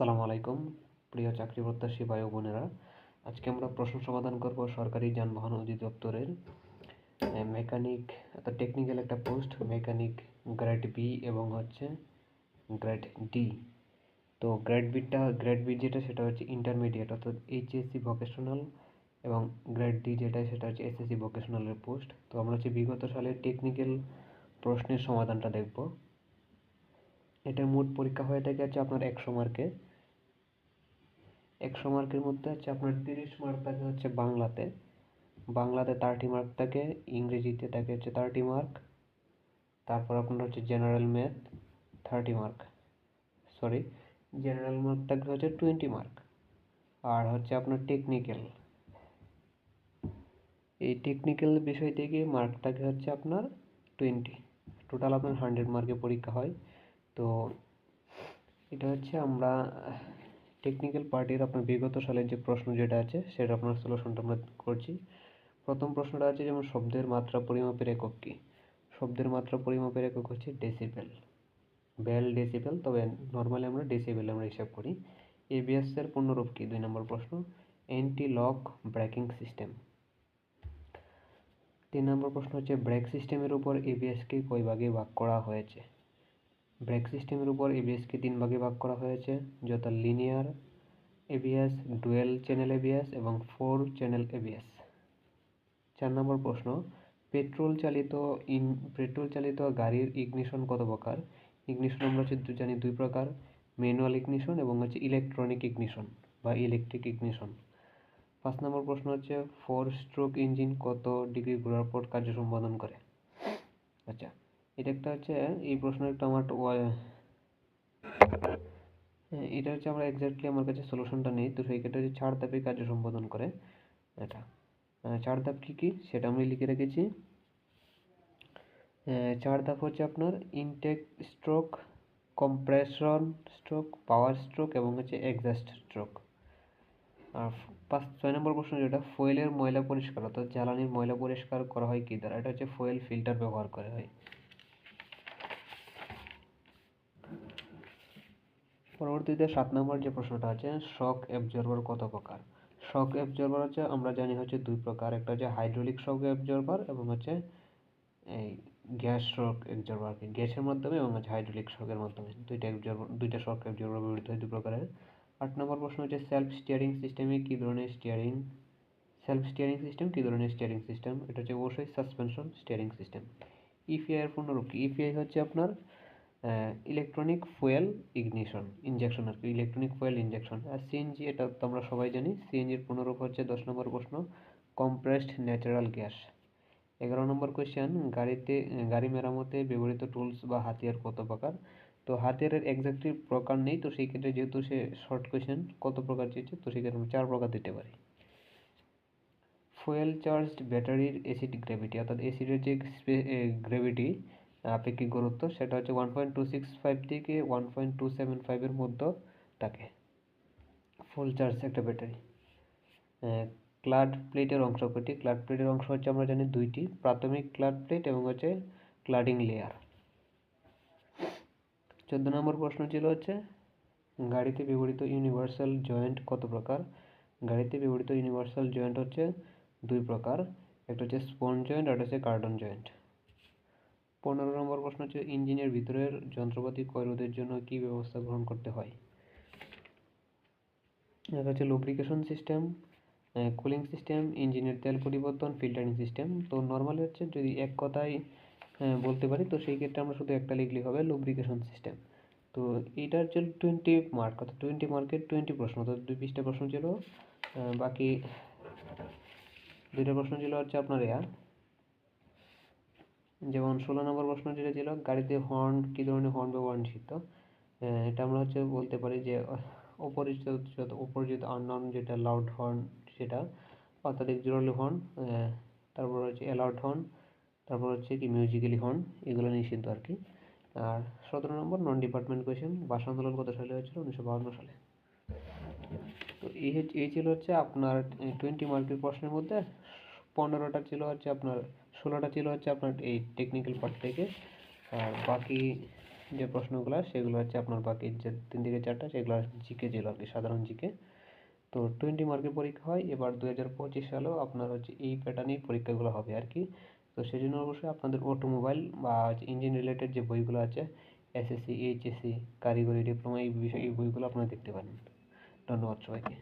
আসসালামু আলাইকুম, প্রিয় চাকরি প্রত্যাশী ভাই বোনেরা। আজকে আমরা প্রশ্ন সমাধান করব সরকারি যানবাহন অধিদপ্তরের মেকানিক অর্থাৎ টেকনিক্যাল একটা পোস্ট মেকানিক গ্রেড বি এবং হচ্ছে গ্রেড ডি তো গ্রেড বিটা গ্রেড বি যেটা সেটা হচ্ছে ইন্টারমিডিয়েট অর্থাৎ এইচএসসি ভোকেশনাল এবং গ্রেড ডি যেটা সেটা হচ্ছে এসএসসি ভোকেশনালের পোস্ট তো আমরা হচ্ছে বিগত সালের টেকনিক্যাল প্রশ্নের সমাধানটা দেখব। এটার মোট পরীক্ষা হয়ে থাকে হচ্ছে আপনার একশো মার্কে। একশো মার্কের মধ্যে হচ্ছে আপনার তিরিশ মার্ক থাকে হচ্ছে বাংলাতে। বাংলাতে থার্টি মার্ক থাকে, ইংরেজিতে থাকে হচ্ছে থার্টি মার্ক তারপর আপনার হচ্ছে general math thirty mark sorry general mark থাকবে হচ্ছে টোয়েন্টি মার্ক আর হচ্ছে আপনার টেকনিক্যাল এই টেকনিক্যাল বিষয় থেকে মার্ক থাকে হচ্ছে আপনার টোয়েন্টি টোটাল আপনার হান্ড্রেড মার্কে পরীক্ষা হয়। তো এটা হচ্ছে আমরা টেকনিক্যাল পার্টির আপনার বিগত সালের যে প্রশ্ন যেটা আছে, সেটা আপনার সলিউশনটা আমরা করছি। প্রথম প্রশ্নটা আছে যেমন শব্দের মাত্রা পরিমাপের একক কী? শব্দের মাত্রা পরিমাপের একক হচ্ছে ডেসিবেল বেল ডেসিবেল তবে নর্মালি আমরা ডেসিবেল আমরা হিসাব করি। এবিএসের পূর্ণরূপ কী? দুই নম্বর প্রশ্ন। অ্যান্টি লক ব্রেকিং সিস্টেম তিন নম্বর প্রশ্ন হচ্ছে ব্রেক সিস্টেমের উপর এবিএসকে কয় ভাগে ভাগ করা হয়েছে? ব্রেক সিস্টেমের উপর এবিএসকে তিন ভাগে ভাগ করা হয়েছে, যথা linear ABS dual channel ABS এবং ফোর চ্যানেল এবিএস চার নম্বর প্রশ্ন, পেট্রোল চালিত ইন, পেট্রোল চালিত গাড়ির ইগনিশন কত প্রকার? ইগনিশন আমরা হচ্ছে জানি দুই প্রকার, ম্যানুয়াল ইগনিশন এবং হচ্ছে ইলেকট্রনিক ইগনিশন বা ইলেকট্রিক ইগনিশন। পাঁচ নম্বর প্রশ্ন হচ্ছে, ফোর স্ট্রোক ইঞ্জিন কত ডিগ্রি ঘোরার পর কার্য সম্পাদন করে? আচ্ছা এটা একটা হচ্ছে, এই প্রশ্নের একটা আমার এটা হচ্ছে আমরা এক্স্যাক্টলি আমার কাছে সলিউশনটা নেই। তো সেই ক্ষেত্রে চার ধাপে কার্য সম্পাদন করে এটা। চার ধাপ কী কী? সেটা আমি লিখে রেখেছি। চার ধাপ হচ্ছে আপনার intake stroke compression stroke power stroke এবং হচ্ছে এক্সাস্ট স্ট্রোক আর পাঁচ, ছয় নম্বর প্রশ্ন যেটা ফুয়েলের ময়লা পরিষ্কার অর্থাৎ জ্বালানির ময়লা পরিষ্কার করা হয় কী দ্বারা? এটা হচ্ছে ফুয়েল ফিল্টার ব্যবহার করা হয়। পরবর্তীতে সাত নম্বর যে প্রশ্নটা আছে শক অ্যাবজর্বার কত প্রকার? শক অ্যাবজর্বার হচ্ছে, আমরা জানি হচ্ছে দুই প্রকার, একটা হচ্ছে হাইড্রোলিক শক অ্যাবজর্বার এবং হচ্ছে এই গ্যাস শক অ্যাবজর্বার গ্যাসের মাধ্যমে এবং হচ্ছে হাইড্রোলিক শকের মাধ্যমে। দুইটা অ্যাবজর্বার দুইটা শক অ্যাবজর্বার ব্যবহৃত হয় দুই প্রকারের। আট নম্বর প্রশ্ন হচ্ছে সেলফ স্টিয়ারিং সিস্টেমে কী ধরনের স্টিয়ারিং সেলফ স্টিয়ারিং সিস্টেম কী ধরনের স্টিয়ারিং সিস্টেম এটা হচ্ছে অবশ্যই সাসপেনশন স্টিয়ারিং সিস্টেম ইপিআই পূর্ণরূপ কি? ইপিআই হচ্ছে আপনার ইলেকট্রনিক ফুয়েল ইগনিশন ইনজেকশন আর কি ইলেকট্রনিক ফুয়েল ইনজেকশন আর সিএনজি এটা তো আমরা সবাই জানি সিএনজির পুনরূপ হচ্ছে দশ নম্বর প্রশ্ন কম্প্রেসড ন্যাচারাল গ্যাস এগারো নম্বর কোয়েশ্চেন গাড়িতে, গাড়ি মেরামতে ব্যবহৃত টুলস বা হাতিয়ার কত প্রকার? তো হাতিয়ারের এক্স্যাক্টলি প্রকার নেই, তো সেই ক্ষেত্রে যেহেতু সে শর্ট কোয়েশ্চেন কত প্রকার চেয়েছে, তো সেক্ষেত্রে আমরা চার প্রকার দিতে পারি। ফুয়েল চার্জড ব্যাটারির অ্যাসিড গ্র্যাভিটি অর্থাৎ অ্যাসিডের যে গ্র্যাভিটি আপেক্ষিক গুরুত্ব, সেটা হচ্ছে one point two six five থেকে ওয়ান পয়েন্ট টু সেভেন ফাইভের মধ্যে থাকে। ফুল চার্জ একটা ব্যাটারি ক্লাড প্লেটের অংশ কটি? ক্লাড প্লেটের অংশ হচ্ছে আমরা জানি দুইটি, প্রাথমিক ক্লাড প্লেট এবং হচ্ছে ক্লাডিং লেয়ার চোদ্দ নম্বর প্রশ্ন ছিল হচ্ছে, গাড়িতে ব্যবহৃত ইউনিভার্সাল জয়েন্ট কত প্রকার? গাড়িতে ব্যবহৃত ইউনিভার্সাল জয়েন্ট হচ্ছে দুই প্রকার, একটা হচ্ছে স্পন জয়েন্ট আর হচ্ছে কার্টন জয়েন্ট পনেরো নম্বর প্রশ্ন হচ্ছে, ইঞ্জিনের ভিতরের যন্ত্রপাতি ক্ষয় রোধের জন্য কী ব্যবস্থা গ্রহণ করতে হয়? এটা হচ্ছে লুব্রিকেশন সিস্টেম কুলিং সিস্টেম ইঞ্জিনের তেল পরিবর্তন ফিল্টারিং সিস্টেম তো নর্মালি হচ্ছে যদি এক কথায় বলতে পারি, তো সেই ক্ষেত্রে আমরা শুধু একটা লিখলেই হবে লুব্রিকেশন সিস্টেম তো এইটার যে টোয়েন্টি মার্ক অর্থাৎ টোয়েন্টি মার্কের টোয়েন্টি প্রশ্ন, অর্থাৎ দুই বিশটা প্রশ্ন ছিল বাকি দুইটা প্রশ্ন ছিল হচ্ছে আপনার এয়া যেমন ষোলো নম্বর প্রশ্ন যেটা ছিল, গাড়িতে হর্ন কী ধরনের হর্ন ব্যবহার নিষিদ্ধ? এটা আমরা হচ্ছে বলতে পারি যে, অপরিচিত অপরিচিত আননন যেটা লাউড হর্ন সেটা অর্থাৎ জোরালি হর্ন তারপর হচ্ছে অ্যালাউড হর্ন তারপর হচ্ছে কি মিউজিক্যালি হর্ন এগুলো নিষিদ্ধ আর কি। আর সতেরো নম্বর নন ডিপার্টমেন্ট কোয়েশন ভাষা আন্দোলন কত সালে হয়েছিল? উনিশশো বাহান্ন সালে। তো এই হচ্ছে, এই ছিল হচ্ছে আপনার টোয়েন্টি মার্কের প্রশ্নের মধ্যে পনেরোটা ছিল হচ্ছে আপনার, ষোলোটা ছিল হচ্ছে আপনার এই টেকনিক্যাল পার্ট থেকে। আর বাকি যে প্রশ্নগুলো, সেগুলো হচ্ছে আপনার বাকি যে তিন থেকে চারটা, সেগুলো জিকে ছিল আর কি, সাধারণ জিকে। তো টোয়েন্টি মার্কের পরীক্ষা হয়। এবার দু হাজার পঁচিশ সালেও আপনার হচ্ছে এই প্যাটার্নেই পরীক্ষাগুলো হবে আর কি। তো সেই জন্য অবশ্যই আপনাদের অটোমোবাইল বা ইঞ্জিন রিলেটেড যে বইগুলো আছে এসএসসি এইচএসসি কারিগরি ডিপ্লোমা এই বিষয়ে, এই বইগুলো আপনারা দেখতে পারেন। ধন্যবাদ সবাইকে।